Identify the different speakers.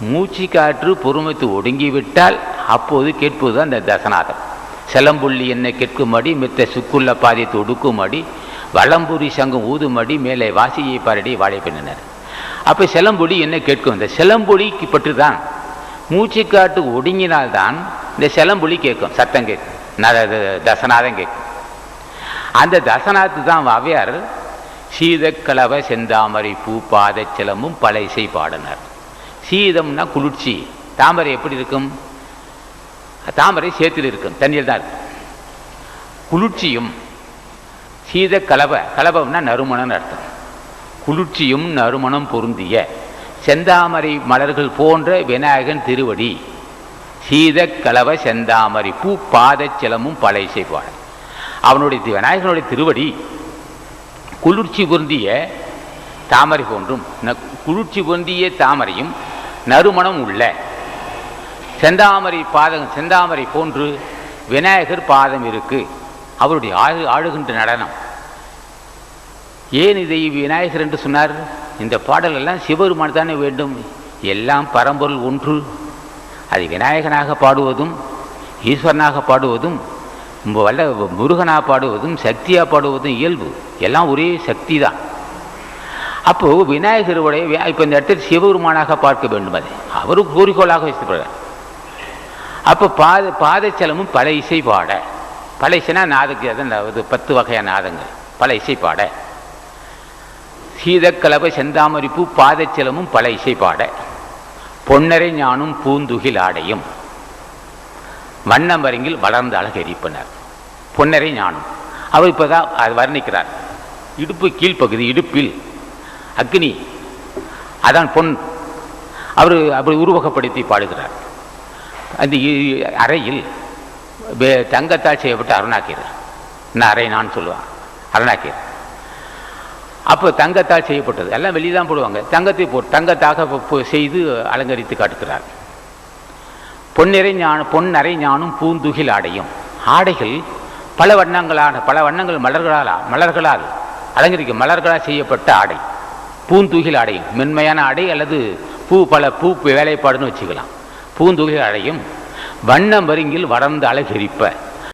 Speaker 1: மூச்சு காற்று பொறுமைத்து ஒடுங்கிவிட்டால் அப்போது கேட்பது அந்த தசநாதம் செலம்புள்ளி என்னை கேட்கும்படி மித்த சுக்குள்ள பாதித்து ஒடுக்கும்படி வளம்புரி சங்கம் ஊதுமடி மேலே வாசியை பாரடி வாழைப்பினர் அப்போ செலம்பொடி என்ன கேட்கும். இந்த சிலம்பொலிக்கு பற்றி தான் மூச்சு காட்டு ஒடுங்கினால்தான் இந்த சிலம்பொலி கேட்கும். சத்தம் கேட்கும். ந- தசநாதம் கேட்கும். அந்த தசநாத்து தான் அவையார் சீதக்கலவை செந்தாமரை பூ பாத சிலம்பும் பல இசை பாடினார். சீதம்னா குளிர்ச்சி. தாமரை எப்படி இருக்கும்? தாமரை சேத்தில் இருக்கும் தண்ணீர் தான் இருக்கும். குளிர்ச்சியும் சீத கலவை கலவம்னா நறுமணம்னு அர்த்தம். குளிர்ச்சியும் நறுமணம் பொருந்திய செந்தாமரை மலர்கள் போன்ற விநாயகன் திருவடி. சீத கலவ செந்தாமரை பூ பாதச்சலமும் பழைய செய்வாள். அவனுடைய விநாயகனுடைய திருவடி குளிர்ச்சி பொருந்திய தாமரை போன்றும் ந- குளிர்ச்சி பொருந்திய தாமரையும் நறுமணம் உள்ள. செந்தாமரை பாதம் செந்தாமரை போன்று விநாயகர் பாதம் இருக்கு. அவருடைய ஆழு ஆழுகின்ற நடனம். ஏன் இதை விநாயகர் என்று சொன்னார்? இந்த பாடல் எல்லாம் சிவபெருமான் தானே வேண்டும். எல்லாம் பரம்பொருள் ஒன்று. அது விநாயகனாக பாடுவதும் ஈஸ்வரனாக பாடுவதும் வல்ல முருகனாக பாடுவதும் சக்தியாக பாடுவதும் இயல்பு. எல்லாம் ஒரே சக்தி தான் அப்போ விநாயகருடைய இப்போ இந்த இடத்தில் சிவபெருமானாக பார்க்க வேண்டும் அது. அவருக்கு கூறிக்கோளாக வச்சுப்படுறார் அப்போ பாத பாதச்சலமும் பல இசை பாட. பல இசைனா நாதக்கு அது பத்து வகையான நாதங்கள். பல இசை பாட. சீதக்கலப செந்தாமரிப்பு பாதச்சலமும் பல இசை பாட. பொன்னரை ஞானும் பூந்துகில் ஆடையும். வண்ணம் வரங்கில் வளர்ந்த அழகரிப்பனர் பொன்னரை ஞானம். அவர் இப்போதான் அது வர்ணிக்கிறார். இடுப்பு கீழ்ப்பகுதி இடுப்பில் அக்னி. அதான் பொன். அவர் அப்படி உருவகப்படுத்தி பாடுகிறார். அந்த இ- அறையில் தங்கத்தால் செய்யப்பட்ட அருணாக்கீர் நான் அறை நான் சொல்லுவான்? அருணாக்கீர் அப்போ தங்கத்தால் செய்யப்பட்டது. எல்லாம் வெளியே தான் போடுவாங்க. தங்கத்தை போ தங்கத்தாக செய்து அலங்கரித்து காட்டுகிறார். பொன்னிறை ஞான பொன்னறை ஞானும் பூந்துகில் ஆடையும். ஆடைகள் பல வண்ணங்களான பல வண்ணங்கள் மலர்களால் மலர்களால் அலங்கரிக்க மலர்களால் செய்யப்பட்ட ஆடை. பூந்தூகில் ஆடையும் மென்மையான ஆடை அல்லது பூ பல பூ வேலைப்பாடுன்னு வச்சுக்கலாம். பூந்தூகில் ஆடையும் வண்ண மருங்கில் வளர்ந்த அழகரிப்ப